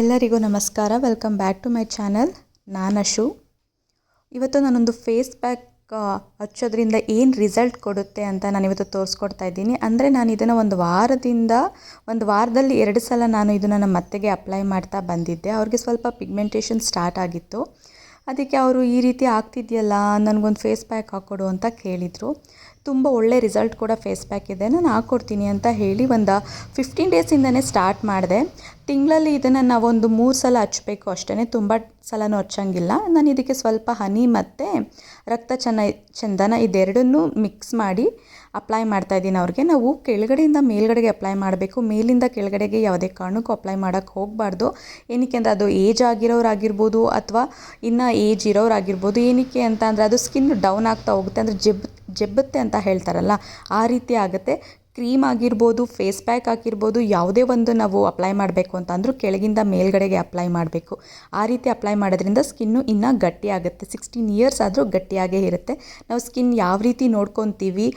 ಎಲ್ಲರಿಗೂ ನಮಸ್ಕಾರ. Welcome back to my channel ನಾನು ಅಶು. ಇವತ್ತು ನಾನೊಂದು ಫೇಸ್ ಪ್ಯಾಕ್ ಹಚ್ಚೋದ್ರಿಂದ ಏನು ರಿಸಲ್ಟ್ ಕೊಡುತ್ತೆ ಅಂತ ನಾನು ಇವತ್ತು ತೋರಿಸ್ಕೊಡ್ತಾ ಇದ್ದೀನಿ. ಅಂದರೆ ನಾನು ಇದನ್ನು ಒಂದು ವಾರದಿಂದ, ಒಂದು ವಾರದಲ್ಲಿ ಎರಡು ಸಲ ನಾನು ಇದನ್ನು ನಮ್ಮ ಅತ್ತೆಗೆ ಅಪ್ಲೈ ಮಾಡ್ತಾ ಬಂದಿದ್ದೆ. ಅವ್ರಿಗೆ ಸ್ವಲ್ಪ ಪಿಗ್ಮೆಂಟೇಷನ್ ಸ್ಟಾರ್ಟ್ ಆಗಿತ್ತು. ಅದಕ್ಕೆ ಅವರು ಈ ರೀತಿ ಆಗ್ತಿದೆಯಲ್ಲ, ನನಗೊಂದು ಫೇಸ್ ಪ್ಯಾಕ್ ಹಾಕ್ಕೊಡು ಅಂತ ಕೇಳಿದರು. ತುಂಬ ಒಳ್ಳೆ ರಿಸಲ್ಟ್ ಕೂಡ ಫೇಸ್ ಪ್ಯಾಕ್ ಇದೆ. ನಾನು ಹಾಕ್ಕೊಡ್ತೀನಿ ಅಂತ ಹೇಳಿ ಒಂದು ಫಿಫ್ಟೀನ್ ಡೇಸಿಂದನೇ ಸ್ಟಾರ್ಟ್ ಮಾಡಿದೆ. ತಿಂಗಳಲ್ಲಿ ಇದನ್ನು ನಾವೊಂದು ಮೂರು ಸಲ ಹಚ್ಚಬೇಕು ಅಷ್ಟೇ ತುಂಬ ಸಲನೂ ಹಚ್ಚಂಗಿಲ್ಲ. ನಾನು ಇದಕ್ಕೆ ಸ್ವಲ್ಪ ಹನಿ ಮತ್ತು ರಕ್ತ ಚೆನ್ನ ಚಂದನ ಇದೆರಡನ್ನೂ ಮಿಕ್ಸ್ ಮಾಡಿ ಅಪ್ಲೈ ಮಾಡ್ತಾ ಇದ್ದೀನಿ ಅವ್ರಿಗೆ. ನಾವು ಕೆಳಗಡೆಯಿಂದ ಮೇಲ್ಗಡೆಗೆ ಅಪ್ಲೈ ಮಾಡಬೇಕು. ಮೇಲಿಂದ ಕೆಳಗಡೆಗೆ ಯಾವುದೇ ಕಾರಣಕ್ಕೂ ಅಪ್ಲೈ ಮಾಡೋಕ್ಕೆ ಹೋಗಬಾರ್ದು. ಏನಕ್ಕೆ ಅಂದರೆ ಅದು ಏಜ್ ಆಗಿರೋರಾಗಿರ್ಬೋದು ಅಥವಾ ಇನ್ನು ಏಜ್ ಇರೋರಾಗಿರ್ಬೋದು. ಏನಕ್ಕೆ ಅಂತ ಅದು ಸ್ಕಿನ್ ಡೌನ್ ಆಗ್ತಾ ಹೋಗುತ್ತೆ. ಅಂದರೆ ಜೆಬ್ ಜೆಬ್ಬುತ್ತೆ ಅಂತ ಹೇಳ್ತಾರಲ್ಲ, ಆ ರೀತಿ ಆಗುತ್ತೆ. ಕ್ರೀಮ್ ಆಗಿರ್ಬೋದು, ಫೇಸ್ ಪ್ಯಾಕ್ ಆಗಿರ್ಬೋದು, ಯಾವುದೇ ಒಂದು ನಾವು ಅಪ್ಲೈ ಮಾಡಬೇಕು ಅಂತ ಅಂದರೂ ಕೆಳಗಿಂದ ಮೇಲ್ಗಡೆಗೆ ಅಪ್ಲೈ ಮಾಡಬೇಕು. ಆ ರೀತಿ ಅಪ್ಲೈ ಮಾಡೋದ್ರಿಂದ ಸ್ಕಿನ್ನು ಇನ್ನೂ ಗಟ್ಟಿಯಾಗುತ್ತೆ ಸಿಕ್ಸ್ಟೀನ್ ಇಯರ್ಸ್ ಆದರೂ ಗಟ್ಟಿಯಾಗೇ ಇರುತ್ತೆ. ನಾವು ಸ್ಕಿನ್ ಯಾವ ರೀತಿ ನೋಡ್ಕೊತೀವಿ,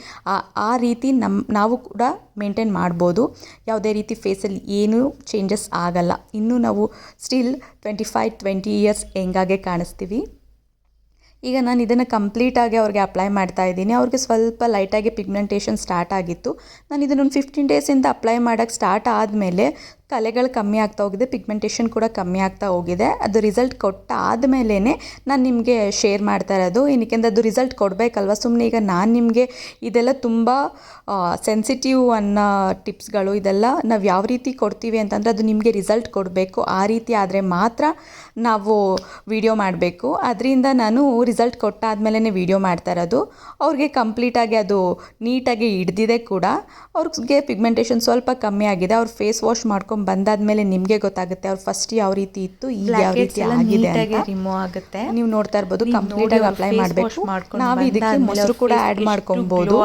ಆ ರೀತಿ ನಮ್ಮ ನಾವು ಕೂಡ ಮೇಂಟೈನ್ ಮಾಡ್ಬೋದು. ಯಾವುದೇ ರೀತಿ ಫೇಸಲ್ಲಿ ಏನೂ ಚೇಂಜಸ್ ಆಗಲ್ಲ. ಇನ್ನೂ ನಾವು still twenty five, twenty years ಹೆಂಗಾಗೆ ಕಾಣಿಸ್ತೀವಿ. ಈಗ ನಾನು ಇದನ್ನು ಕಂಪ್ಲೀಟಾಗಿ ಅವ್ರಿಗೆ ಅಪ್ಲೈ ಮಾಡ್ತಾ ಇದ್ದೀನಿ. ಅವ್ರಿಗೆ ಸ್ವಲ್ಪ ಲೈಟಾಗಿ ಪಿಗ್ಮೆಂಟೇಷನ್ ಸ್ಟಾರ್ಟ್ ಆಗಿತ್ತು. ನಾನು ಇದನ್ನೊಂದು ಫಿಫ್ಟೀನ್ ಡೇಸಿಂದ ಅಪ್ಲೈ ಮಾಡೋಕ್ಕೆ ಸ್ಟಾರ್ಟ್ ಆದಮೇಲೆ ಕಲೆಗಳು ಕಮ್ಮಿ ಆಗ್ತಾ ಹೋಗಿದೆ ಪಿಗ್ಮೆಂಟೇಷನ್ ಕೂಡ ಕಮ್ಮಿ ಆಗ್ತಾ ಹೋಗಿದೆ. ಅದು ರಿಸಲ್ಟ್ ಕೊಟ್ಟ ಮೇಲೇ ನಾನು ನಿಮಗೆ ಶೇರ್ ಮಾಡ್ತಾ ಇರೋದು. ಏನಕ್ಕೆ ಅದು ರಿಸಲ್ಟ್ ಕೊಡಬೇಕಲ್ವ? ಸುಮ್ಮನೆ ಈಗ ನಾನು ನಿಮಗೆ ಇದೆಲ್ಲ ತುಂಬ ಸೆನ್ಸಿಟಿವ್ ಅನ್ನೋ ಟಿಪ್ಸ್ಗಳು ಇದೆಲ್ಲ ನಾವು ಯಾವ ರೀತಿ ಕೊಡ್ತೀವಿ ಅಂತಂದರೆ ಅದು ನಿಮಗೆ ರಿಸಲ್ಟ್ ಕೊಡಬೇಕು. ಆ ರೀತಿ ಆದರೆ ಮಾತ್ರ ನಾವು ವಿಡಿಯೋ ಮಾಡಬೇಕು. ಅದರಿಂದ ನಾನು ರಿಸಲ್ಟ್ ಕೊಟ್ಟಾದ್ಮೇಲೆ ವಿಡಿಯೋ ಮಾಡ್ತಾ ಇರೋದು. ಅವ್ರಿಗೆ ಕಂಪ್ಲೀಟಾಗಿ ಅದು ನೀಟಾಗಿ ಹಿಡ್ದಿದೆ ಕೂಡ. ಅವ್ರಿಗೆ ಪಿಗ್ಮೆಂಟೇಷನ್ ಸ್ವಲ್ಪ ಕಮ್ಮಿ ಆಗಿದೆ. ಅವ್ರು ಫೇಸ್ ವಾಶ್ ಮಾಡ್ಕೊಂಡು ಬಂದಾದ್ಮೇಲೆ ನಿಮಗೆ ಗೊತ್ತಾಗುತ್ತೆ ಅವ್ರು ಫಸ್ಟ್ ಯಾವ ರೀತಿ ಇತ್ತು ಈಗ ಯಾವ ರೀತಿ ಆಗಿದೆ ಅಂತ. ರಿಮೂವ್ ಆಗುತ್ತೆ. ನೀವು ನೋಡ್ತಾ ಇರ್ಬೋದು ಕಂಪ್ಲೀಟ್ ಆಗಿ ಅಪ್ಲೈ ಮಾಡಬೇಕು. ನಾವು ಇದಕ್ಕೆ ಮೊಸರು ಕೂಡ ಆಡ್ ಮಾಡ್ಕೊಬಹುದು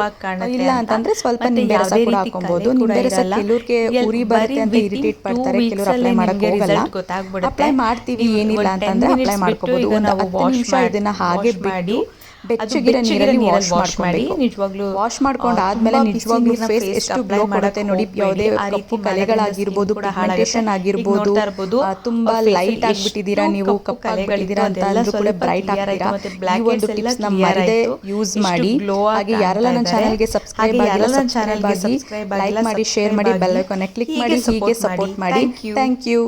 ಇಲ್ಲ ಅಂತಂದ್ರೆ ಸ್ವಲ್ಪ ನಿಂಬೆ ರಸ ಕೂಡ ಹಾಕೊಬಹುದು ನಿಂಬೆ ರಸ ಕೆಲವ್ರಿಗೆ ಉರಿ ಬರುತ್ತೆ ಅಂತ ಇರಿಟೇಟ್ ಪಡ್ತಾರೆ ಕೆಲವರು ಅಪ್ಲೈ ಮಾಡಕ್ಕೆ ಮಾಡಕ್ ಹೋಗಲ್ಲ. ಅಪ್ಲೈ ಮಾಡ್ತೀವಿ ಏನಿಲ್ಲ ಅಂತಂದ್ರೆ ಅಪ್ಲೈ ಮಾಡ್ಕೊಬಹುದು ಒಂದು ಹತ್ತು ನಿಮಿಷ ಇದನ್ನ ಹಾಗೆ ಬಿಟ್ಟು ಬೆಚ್ಚಗಿರೋ ನೀರಲ್ಲಿ ವಾಶ್ wash ಮಾಡಿ, ನಿಜವಾಗ್ಲೂ, ವಾಶ್ ಮಾಡ್ಕೊಂಡು ಆದ್ಮೇಲೆ ನಿಜವಾಗ್ಲೂ ಫೇಸ್ ಎಷ್ಟು ಬ್ಲೋ ಗ್ಲೋ ನೋಡಿ. ಯಾವುದೇ ಕಪ್ಪು ಕಲೆಗಳಾಗಿರ್ಬೋದು ಪಿಗ್ಮೆಂಟೇಷನ್. ಆಗಿರ್ಬೋದು ತುಂಬಾ ಲೈಟ್ ಆಗಿಬಿಟ್ಟಿದ್ದೀರಾ ನೀವು ಕಪ್ಪು ಕಲೆಗಳಿದ್ದೀರಾ ಅಂತ ಅದೆಲ್ಲ ಕೂಡ ಬ್ರೈಟ್ ಆಗ್ತೀರಾ ಈ ಒಂದು ಟಿಪ್ಸ್ನ ಮರದೆ ಯೂಸ್ ಮಾಡಿ ಆಗಿ ಹಾಗೆ ಯಾರೆಲ್ಲ ನನ್ನ ಚಾನಲ್ಗೆ. ಸಬ್ಸ್ಕ್ರೈಬ್ ಆಗಿಲ್ಲ ಯಾರೆಲ್ಲ ನನ್ನ ಸಬ್ಸ್ಕ್ರೈಬ್ ಚಾನಲ್ಗೆ ಆಗಿ ಲೈಕ್ ಮಾಡಿ ಶೇರ್ ಮಾಡಿ ಬೆಲ್ ಐಕಾನ್ ಕ್ಲಿಕ್ ಮಾಡಿ ಹೀಗೆ ಸಪೋರ್ಟ್ ಮಾಡಿ. Thank you